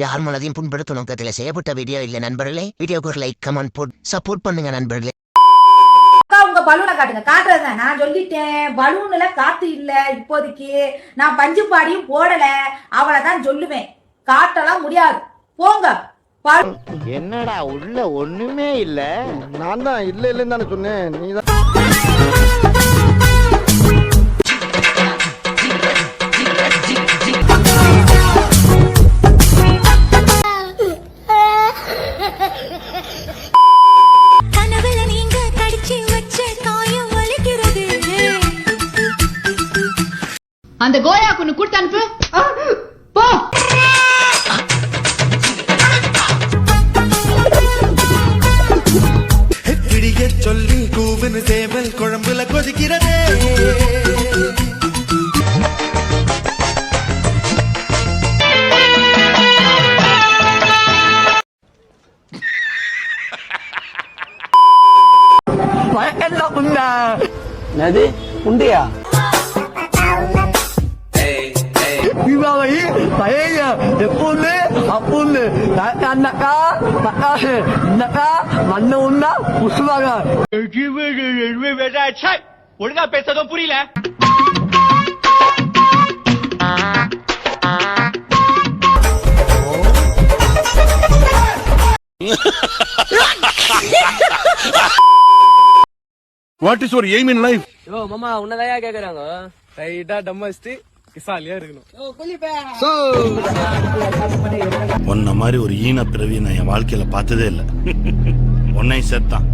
யார் மனதையும் புண்படுத்தும் நோக்கத்தில் செய்யப்பட்ட வீடியோ இல்லை நண்பர்களே. வீடியோக்கு ஒரு லைக் கமெண்ட் போட் சப்போர்ட் பண்ணுங்க நண்பர்களே. அக்கா உங்க பலூனை காட்டுங்க. காட்டுறதுதான் நான் சொல்லிட்டேன். பலூன்ல காத்து இல்ல இப்போதைக்கு. நான் பஞ்சு பாடியும் போடல. அவளை தான் சொல்லுவேன். காட்டலாம் முடியாது. போங்க. என்னடா உள்ள ஒண்ணுமே இல்ல. நான் தான் இல்ல இல்லன்னு தானே சொன்னேன். நீ தான் அந்த கோயா கொண்டு கொடுத்து அனுப்பு. போ. சொல்லி கூவுன்னு சேவல் குழம்புல கொதிக்கிறதே. என்னது உண்டையா? தீபாவளி பழைய எப்பொண்ணு அப்பொண்ணு அண்ணக்கா பட்டாசு இன்னக்கா மண்ணு உண்டா புசுவாங்க ஒழுங்கா பேசதும் புரியல what is your aim in life யோ மாமா உன்னதையா கேக்குறாங்க? ரைட்டா டம்மஸ்டி இருக்கணும். உன்ன மாதிரி ஒரு ஈன பிறவி நான் என் வாழ்க்கையில பார்த்ததே இல்ல. உன்னை செத்தான்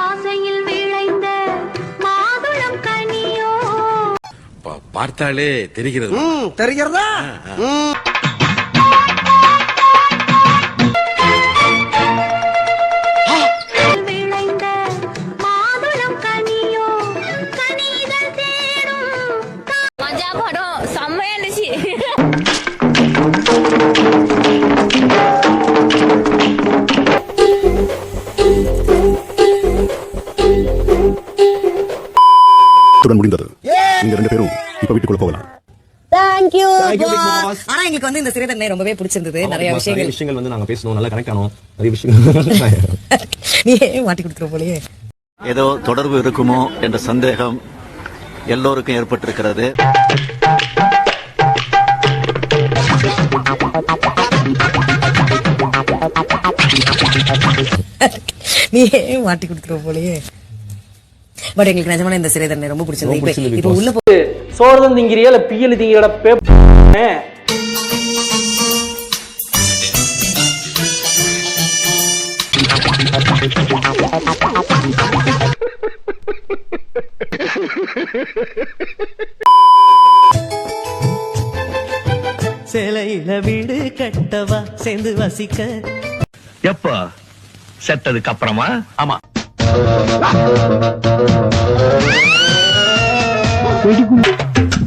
ஆசையில் விளைந்த மாதுளம் கனியோ. பார்த்தாலே தெரிகிறது. தெரிகிறதா? படம் செம்மையா இருந்துச்சு முடிந்தது நீங்க ரெண்டு பேரும் இப்ப வீட்டுக்குள்ள போகலாம் ஆனா எங்களுக்கு வந்து இந்த சிறை தண்டனை ரொம்பவே பிடிச்சிருந்தது நிறைய விஷயங்கள் விஷயங்கள் வந்து நாங்க பேசணும் நல்லா கனெக்ட் ஆனோம் நிறைய விஷயங்கள் நீ ஏன் மாட்டி கொடுத்துற போலயே ஏதோ தொடர்பு இருக்குமோ என்ற சந்தேகம் எல்லோருக்கும் ஏற்பட்டிருக்கிறது. நீ மாட்டி கொடுத்துற போலயே? பட் எங்களுக்கு நிஜமான இந்த சிறை தண்டனை ரொம்ப பிடிச்சிருந்தது. இப்ப- உள்ள போ சோழதம் திங்கிறியா இல்ல பியல் திங்கிறட சிலையில வீடு கட்டவா சேர்ந்து வசிக்க. எப்போ? செத்ததுக்கு அப்புறமா? ஆமா. ஜன்னல்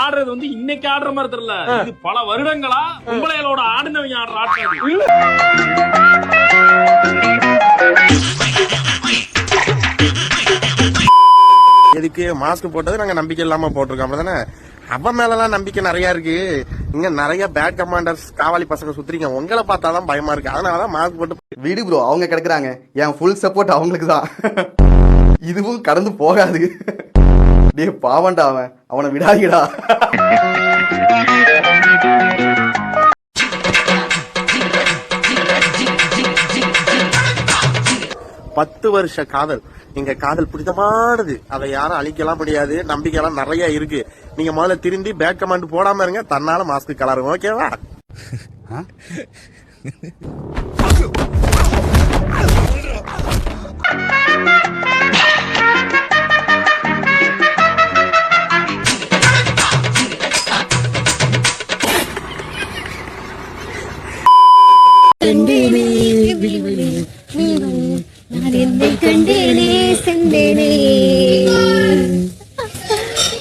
ஆடுறது வந்து இன்னைக்கு ஆடுற மாதிரி தெரியல. இது பல வருடங்களா பொம்பளைகளோட ஆடினவங்க ஆடுற ஆட்டம். எதுக்கு மாஸ்க் போட்டது நாங்க நம்பிக்கை இல்லாம போட்டிருக்கோம். அப்படிதானே? அவன் மேலலாம் நம்பிக்கை நிறைய இருக்கு. இங்க நிறைய பேட் கமாண்டர்ஸ் காவாலி பசங்க சுத்துறீங்க. உங்களை பார்த்தாதான் பயமா இருக்கு. அதனாலதான் மாஸ்க் போட்டு விடு ப்ரோ அவங்க கிடக்குறாங்க. என் ஃபுல் சப்போர்ட் அவங்களுக்கு தான் இதுவும் கடந்து போகாது. டேய் பாவண்டா அவன். அவனை விடாதீடா. பத்து வருஷ காதல். எங்க காதல் பிடித்தமானது அதை யாரும் அழிக்கலாம் முடியாது. நம்பிக்கை எல்லாம் நிறைய இருக்கு. நீங்க முதல்ல திரும்பி பேக் கமாண்ட் போடாம இருங்க. தன்னால மாஸ்க் கலரும் ஓகேவா நான் என்னை கண்டேனே செந்தேனே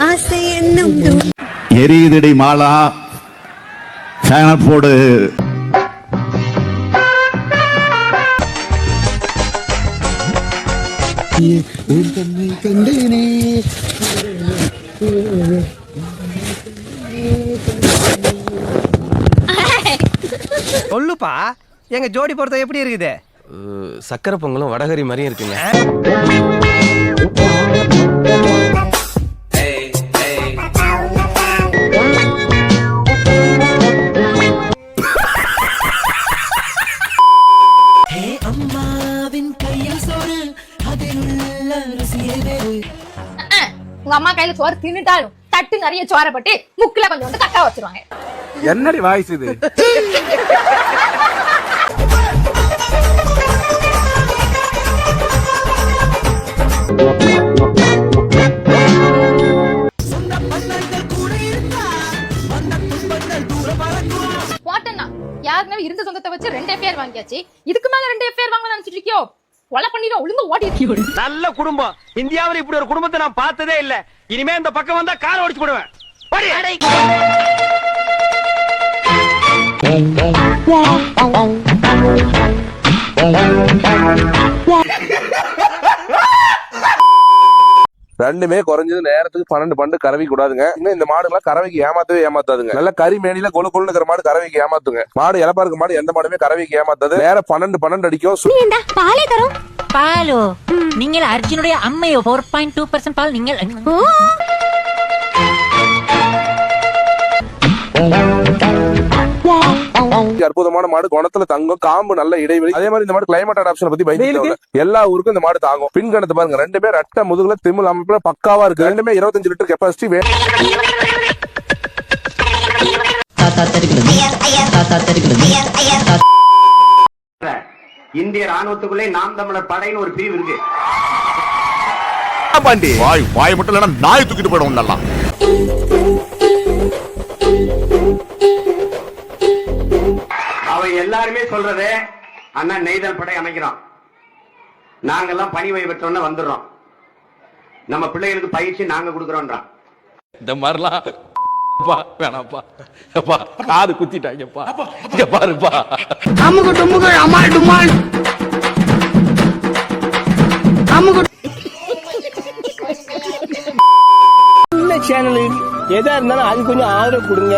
ஆசை என்னும் எரியுதடி மாலா சேனல் போடு. சொல்லுப்பா. எங்க ஜோடி பொறுத்த எப்படி இருக்குது? சக்கரை பொங்கலும் வடகரி மாதிரியும் இருக்குங்க. உங்க அம்மா கையில சோறு தின்னுட்டாலும் தட்டு நிறைய சோறை பட்டு முக்குல கொஞ்சம் வந்து கட்டா வச்சிருவாங்க. என்னடி வாய்ஸ் இது? இருந்த சொந்தத்தை வச்சு ரெண்டு எஃப்ஐஆர் வாங்கியாச்சு. இதுக்கு மேல ரெண்டு எஃப்ஐஆர் வாங்க நினைச்சிட்டு இருக்கியோ? கொலை பண்ணிடும் ஒழுங்கு ஓடி நல்ல குடும்பம். இந்தியாவுல இப்படி ஒரு குடும்பத்தை நான் பார்த்ததே இல்ல. இனிமே இந்த பக்கம் வந்தா காரை ஒடிச்சு போடுவேன். போடி. ரெண்டுமே குறைஞ்சது நேரத்துக்கு பன்னெண்டு பண்டு கறவை கூடாதுங்க இன்னும் இந்த மாடுலாம் கறவைக்கு ஏமாத்தவே ஏமாத்தாதுங்க. நல்ல கறி மேனில கொழு கொழு இருக்கிற மாடு கறவைக்கு ஏமாத்துங்க. மாடு இலப்பா இருக்க மாடு எந்த மாடுமே கறவைக்கு ஏமாத்தாது. நேர பன்னெண்டு பன்னெண்டு அடிக்கும் பாலே தரும். பாலோ நீங்கள் அர்ஜுனுடைய அம்மையோ ஃபோர் பாயிண்ட் டூ பர்சன்ட் பால் நீங்கள் அற்புதமான மாடு குணத்துல தங்கும் காம்பு நல்ல இடைவெளி. அதே மாதிரி இந்த மாடு கிளைமேட் அடாப்ஷன் பத்தி பயந்து எல்லா ஊருக்கும் இந்த மாடு தாங்கும். பின் கணத்தை பாருங்க ரெண்டுமே ரெட்ட முதுகுல திமிழ் அமைப்புல பக்காவா இருக்கு. ரெண்டுமே இருபத்தஞ்சு லிட்டர் கெப்பாசிட்டி இந்திய ராணுவத்துக்குள்ளே நாம் தமிழர் படைன்னு ஒரு பிரிவு இருக்கு. பாண்டி. வாய் வாய் மட்டும் இல்லைன்னா நாய் தூக்கிட்டு போயிடும் நல்லா. எல்லாருமே சொல்றது அண்ணன் நெய்தல் படை அமைக்கிறான். நாங்கெல்லாம் பணி ஓய்வு பெற்றோன்னு வந்துடுறோம். நம்ம பிள்ளைகளுக்கு பயிற்சி நாங்க கொடுக்கறோம்ன்றான் இந்த மாதிரிலாம் அப்பா காது குத்திட்டாங்கப்பா. இங்க பாருப்பா. அமுகு டுமுகு அமால் டுமால். அமுகு சேனல் எதா இருந்தாலும் அது கொஞ்சம் ஆதரவு கொடுங்க.